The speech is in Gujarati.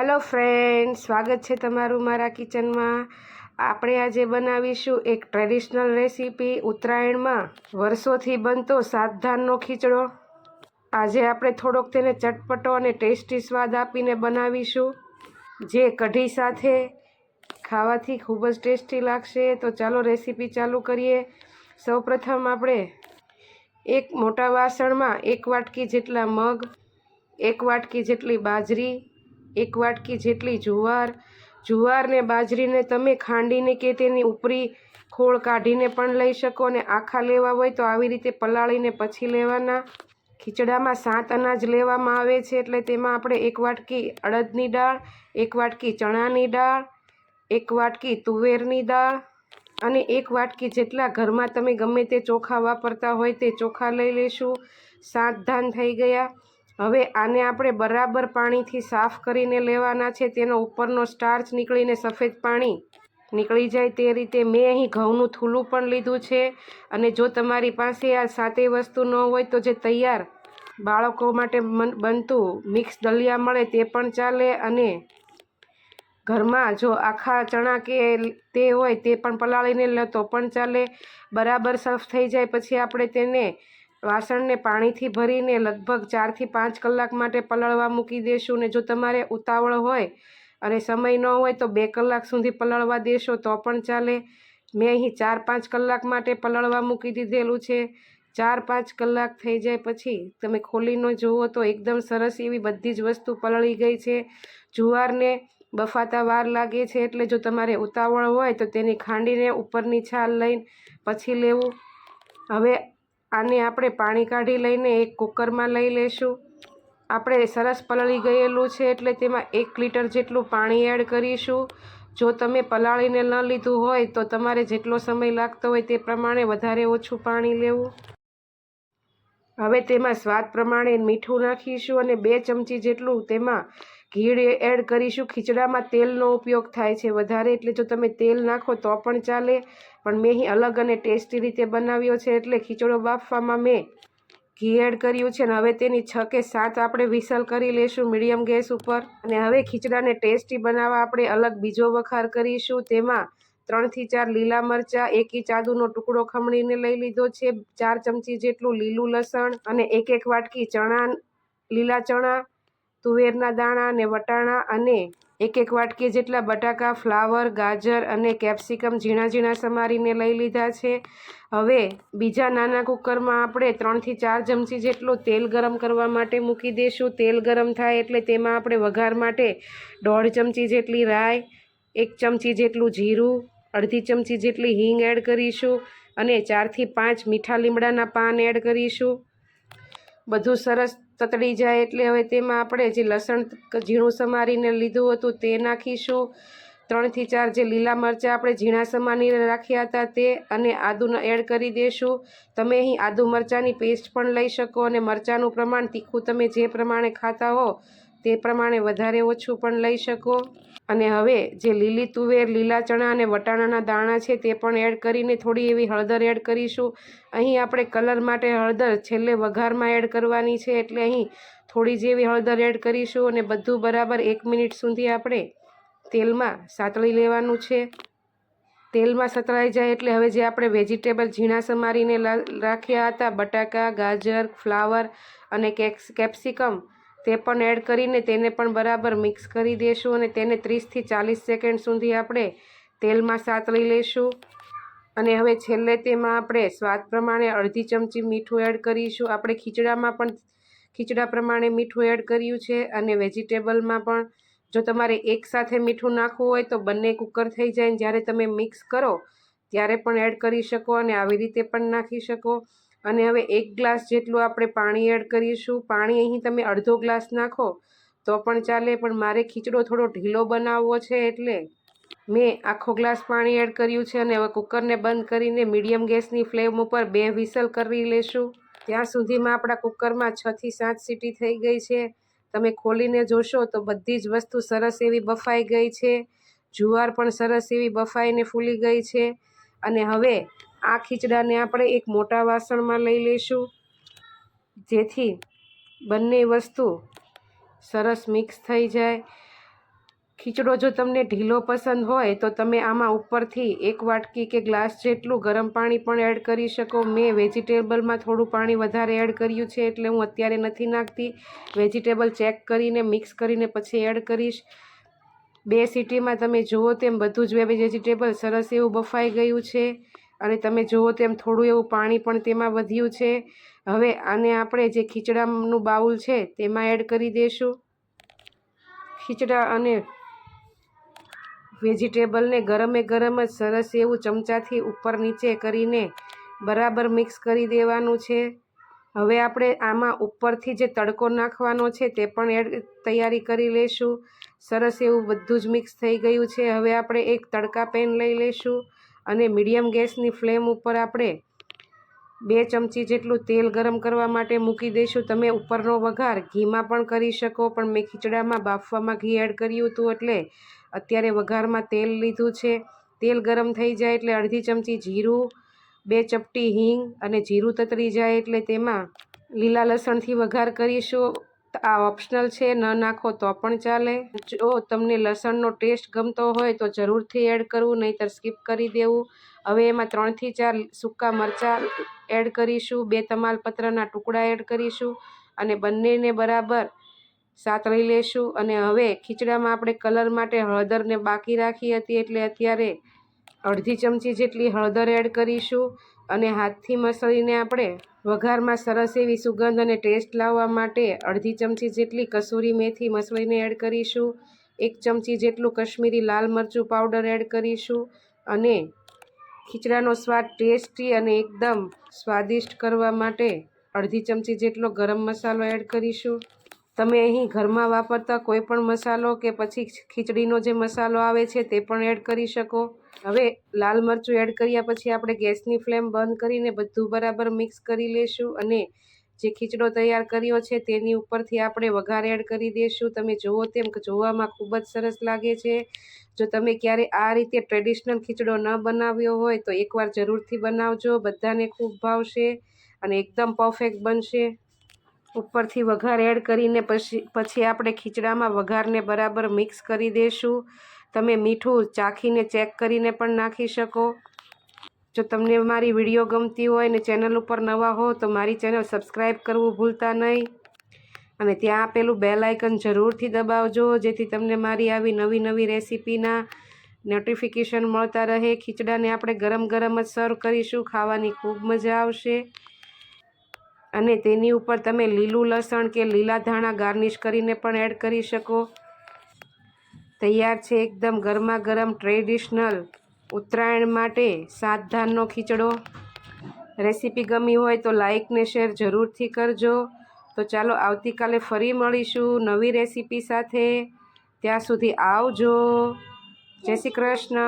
હેલો ફ્રેન્ડ સ્વાગત છે તમારું મારા કિચનમાં. આપણે આજે બનાવીશું એક ટ્રેડિશનલ રેસીપી ઉત્તરાયણમાં. વર્ષોથી બનતો સાત ધાનનો ખીચડો. આજે આપણે થોડોક તેને ચટપટો અને ટેસ્ટી સ્વાદ આપીને બનાવીશું. જે કઢી સાથે ખાવાથી ખૂબ જ ટેસ્ટી લાગશે. તો ચાલો રેસીપી ચાલુ કરીએ. સૌપ્રથમ આપણે એક મોટા વાસણમાં એક વાટકી જેટલા મગ, એક વાટકી જેટલી બાજરી એક વાટકી જેટલી જુવાર, જુવારને બાજરીને તમે ખાંડીને કે તેની ઉપરી ખોળ કાઢીને પણ લઈ શકો અને આખા લેવા હોય તો આવી રીતે પલાળીને પછી લેવાના. ખીચડામાં સાત અનાજ લેવામાં આવે છે એટલે તેમાં આપણે એક વાટકી અડદની દાળ, એક વાટકી ચણાની દાળ, એક વાટકી તુવેરની દાળ અને એક વાટકી જેટલા ઘરમાં તમે ગમે તે ચોખા વાપરતા હોય તે ચોખા લઈ લેશું. સાત ધાન થઈ ગયા. હવે આને આપણે બરાબર પાણીથી સાફ કરીને લેવાના છે. તેનો ઉપરનો સ્ટાર્ચ નીકળીને સફેદ પાણી નીકળી જાય તે રીતે મેં અહીં ઘઉંનું થૂલું પણ લીધું છે. અને જો તમારી પાસે આ સાતેય વસ્તુ ન હોય તો જે તૈયાર બાળકો માટે બનતું મિક્સ દલિયા મળે તે પણ ચાલે અને ઘરમાં જો આખા ચણા કે તે હોય તે પણ પલાળીને લો, તો પણ ચાલે. બરાબર સફ થઈ જાય. પછી આપણે તેને વાસણને પાણીથી ભરીને લગભગ ચારથી પાંચ કલાક માટે પલળવા મૂકી દેશું ને જો તમારે ઉતાવળ હોય અને સમય ન હોય તો બે કલાક સુધી પલળવા દેશો તો પણ ચાલે. મેં અહીં ચાર પાંચ કલાક માટે પલળવા મૂકી દીધેલું છે. ચાર પાંચ કલાક થઈ જાય પછી તમે ખોલીને જુઓ તો એકદમ સરસ એવી બધી જ વસ્તુ પલળી ગઈ છે. જુવારને બફાતા વાર લાગે છે એટલે જો તમારે ઉતાવળ હોય તો તેની ખાંડીને ઉપરની છાલ લઈને પછી લેવું. હવે આને આપણે પાણી કાઢી લઈને એક કુકરમાં લઈ લેશું. આપણે સરસ પલળી ગયેલું છે એટલે તેમાં એક લીટર જેટલું પાણી એડ કરીશું. જો તમે પલાળીને ન લીધું હોય તો તમારે જેટલો સમય લાગતો હોય તે પ્રમાણે વધારે ઓછું પાણી લેવું. હવે તેમાં સ્વાદ પ્રમાણે મીઠું નાખીશું અને બે ચમચી જેટલું તેમાં ઘી એડ કરીશું. ખીચડામાં તેલનો ઉપયોગ થાય છે વધારે, એટલે જો તમે તેલ નાખો તો પણ ચાલે. પણ મેં અહીં અલગ અને ટેસ્ટી રીતે બનાવ્યો છે, એટલે ખીચડો બાફવામાં મેં ઘી એડ કર્યું છે. અને હવે તેની છ કે સાત આપણે વિસલ કરી લેશું મીડિયમ ગેસ ઉપર. અને હવે ખીચડાને ટેસ્ટી બનાવવા આપણે અલગ બીજો વખાર કરીશું. તેમાં ત્રણથી ચાર લીલા મરચાં, એકી ચાદુનો ટુકડો ખમણીને લઈ લીધો છે. ચાર ચમચી જેટલું લીલું લસણ અને એક એક વાટકી ચણા, લીલા ચણા તુવેરના દાણા અને વટાણા અને એક એક વાટકી જેટલા બટાકા, ફ્લાવર, ગાજર અને કેપ્સિકમ ઝીણા ઝીણા સમારીને લઈ લીધા છે. હવે બીજા નાના કુકરમાં આપણે ત્રણથી ચાર ચમચી જેટલું તેલ ગરમ કરવા માટે મૂકી દઈશું. તેલ ગરમ થાય એટલે તેમાં આપણે વઘાર માટે દોઢ ચમચી જેટલી રાઈ, એક ચમચી જેટલું જીરું, અડધી ચમચી જેટલી હિંગ એડ કરીશું અને ચારથી પાંચ મીઠા લીમડાના પાન એડ કરીશું. બધું સરસ તતડી જાય એટલે હવે તેમાં આપણે જે લસણ ઝીણું સમારીને લીધું હતું તે નાખીશું. ત્રણથી ચાર જે લીલા મરચાં આપણે ઝીણા સમારીને રાખ્યા હતા તે અને આદુને એડ કરી દઈશું તમે અહીં આદુ મરચાંની પેસ્ટ પણ લઈ શકો અને મરચાંનું પ્રમાણ તીખું તમે જે પ્રમાણે ખાતા હો તે પ્રમાણે વધારે ઓછું પણ લઈ શકો. અને હવે જે લીલી તુવેર, લીલા ચણા અને વટાણાના દાણા છે તે પણ એડ કરીને થોડી એવી હળદર એડ કરીશું. અહીં આપણે કલર માટે હળદર છેલ્લે વઘારમાં એડ કરવાની છે એટલે અહીં થોડી જેવી હળદર એડ કરીશું અને બધું બરાબર એક મિનિટ સુધી આપણે તેલમાં સાતળી લેવાનું છે. તેલમાં સતળાઈ જાય એટલે હવે જે આપણે વેજીટેબલ ઝીણા સમારીને રાખ્યા હતા, બટાકા, ગાજર, ફ્લાવર અને કેપ્સિકમ તે પણ એડ કરીને તેને પણ બરાબર મિક્સ કરી દઈશું અને તેને ત્રીસથી ચાલીસ સેકન્ડ સુધી આપણે તેલમાં સાતળી લઈશું અને હવે છેલ્લે તેમાં આપણે સ્વાદ પ્રમાણે અડધી ચમચી મીઠું એડ કરીશું. આપણે ખીચડામાં પણ ખીચડા પ્રમાણે મીઠું એડ કર્યું છે અને વેજીટેબલમાં પણ જો તમારે એકસાથે મીઠું નાખવું હોય તો બંને કુકર થઈ જાય. જ્યારે તમે મિક્સ કરો, ત્યારે પણ એડ કરી શકો અને આવી રીતે પણ નાખી શકો. અને હવે એક ગ્લાસ જેટલું આપણે પાણી એડ કરીશું. પાણી અહીં તમે અડધો ગ્લાસ નાખો તો પણ ચાલે, પણ મારે ખીચડો થોડો ઢીલો બનાવવો છે એટલે મેં આખો ગ્લાસ પાણી એડ કર્યું છે અને હવે કુકરને બંધ કરીને મીડિયમ ગેસની ફ્લેમ ઉપર બે વિસલ કરી લેશું. ત્યાં સુધીમાં આપણા કુકરમાં છથી સાત સીટી થઈ ગઈ છે. તમે ખોલીને જોશો તો બધી જ વસ્તુ સરસ એવી બફાઈ ગઈ છે. જુવાર પણ સરસ એવી બફાઈને ફૂલી ગઈ છે. અને હવે આ ખીચડાને આપણે એક મોટા વાસણમાં લઈ લઈશું. જેથી બંને વસ્તુ સરસ મિક્સ થઈ જાય. ખીચડો જો તમને ઢીલો પસંદ હોય તો તમે આમાં ઉપરથી એક વાટકી કે ગ્લાસ જેટલું ગરમ પાણી પણ એડ કરી શકો. મેં વેજીટેબલમાં થોડું પાણી વધારે એડ કર્યું છે એટલે હું અત્યારે નથી નાખતી. વેજીટેબલ ચેક કરીને, મિક્સ કરીને પછી એડ કરીશ. બે સિટીમાં તમે જુઓ તેમ બધું જ વેજીટેબલ સરસ એવું બફાઈ ગયું છે. અને તમે જુઓ તેમ થોડું એવું પાણી પણ તેમાં વધ્યું છે. હવે આને આપણે જે ખીચડાનું બાઉલ છે તેમાં એડ કરી દઈશું ખીચડા અને વેજીટેબલને ગરમે ગરમ જ સરસ એવું ચમચાથી ઉપર નીચે કરીને બરાબર મિક્સ કરી દેવાનું છે. હવે આપણે આમાં ઉપરથી જે તડકો નાખવાનો છે તે પણ એડ તૈયારી કરી લઈશું સરસ એવું બધું જ મિક્સ થઈ ગયું છે. હવે આપણે એક તડકા પેન લઈ લઈશું અને મીડિયમ ગેસની ફ્લેમ ઉપર આપણે બે ચમચી જેટલું તેલ ગરમ કરવા માટે મૂકી દઈશું. તમે ઉપરનો વઘાર ઘીમાં પણ કરી શકો, પણ મેં ખીચડામાં બાફવામાં ઘી એડ કર્યું હતું એટલે અત્યારે વઘારમાં તેલ લીધું છે. તેલ ગરમ થઈ જાય એટલે અડધી ચમચી જીરું, બે ચપટી હિંગ અને જીરું તતરી જાય એટલે તેમાં લીલા લસણથી વઘાર કરીશું. આ ઓપ્શનલ છે, ન નાખો તો પણ ચાલે. જો તમને લસણનો ટેસ્ટ ગમતો હોય તો જરૂરથી એડ કરવું, નહીંતર સ્કીપ કરી દેવું. હવે એમાં ત્રણથી ચાર સૂકા મરચાં એડ કરીશું, બે તમાલપત્રના ટુકડા એડ કરીશું અને બંનેને બરાબર સાતળી લેશું. અને હવે ખીચડામાં આપણે કલર માટે હળદરને બાકી રાખી હતી એટલે અત્યારે અડધી ચમચી જેટલી હળદર એડ કરીશું. અને હાથથી મસળીને આપણે વઘારમાં સરસ એવી સુગંધ અને ટેસ્ટ લાવવા માટે અડધી ચમચી જેટલી કસૂરી મેથી મસળીને એડ કરીશું. એક ચમચી જેટલું કશ્મીરી લાલ મરચું પાવડર એડ કરીશું અને ખીચડાનો સ્વાદ ટેસ્ટી અને એકદમ સ્વાદિષ્ટ કરવા માટે અડધી ચમચી જેટલો ગરમ મસાલો એડ કરીશું. તમે અહીં ઘરમાં વાપરતા કોઈ પણ મસાલો કે પછી ખીચડીનો જે મસાલો આવે છે તે પણ એડ કરી શકો. હવે લાલ મરચું એડ કર્યા પછી આપણે ગેસની ફ્લેમ બંધ કરીને બધું બરાબર મિક્સ કરી લેશું અને જે ખીચડો તૈયાર કર્યો છે તેની ઉપરથી આપણે વઘાર એડ કરી દઈશું તમે જુઓ તેમ જોવામાં ખૂબ જ સરસ લાગે છે. જો તમે ક્યારે આ રીતે ટ્રેડિશનલ ખીચડો ન બનાવ્યો હોય તો એકવાર જરૂરથી બનાવજો. બધાને ખૂબ ભાવશે અને એકદમ પરફેક્ટ બનશે. ઉપરથી વઘાર એડ કરીને પછી પછી આપણે ખીચડામાં વઘારને બરાબર મિક્સ કરી દઈશું તમે મીઠું ચાખીને ચેક કરીને પણ નાખી શકો. જો તમને મારી વીડિયો ગમતી હોય ને ચેનલ ઉપર નવા હો, તો મારી ચેનલ સબસ્ક્રાઈબ કરવું ભૂલતા નહીં. અને ત્યાં આપેલું બેલ આઇકન જરૂરથી દબાવજો, જેથી તમને મારી આવી નવી નવી રેસીપીના નોટિફિકેશન મળતા રહે. ખીચડાને આપણે ગરમ ગરમ જ સર્વ કરીશું, ખાવાની ખૂબ મજા આવશે. અને તેની ઉપર તમે લીલું લસણ કે લીલા ધાણા ગાર્નિશ કરીને પણ એડ કરી શકો. તૈયાર છે એકદમ ગરમા ગરમ ટ્રેડિશનલ ઉત્તરાયણ માટે સાત ધાનનો ખીચડો. રેસીપી ગમી હોય તો લાઇક ને શેર જરૂરથી કરજો. તો ચાલો આવતીકાલે ફરી મળીશું નવી રેસીપી સાથે. ત્યાં સુધી આવજો. જય શ્રી કૃષ્ણ.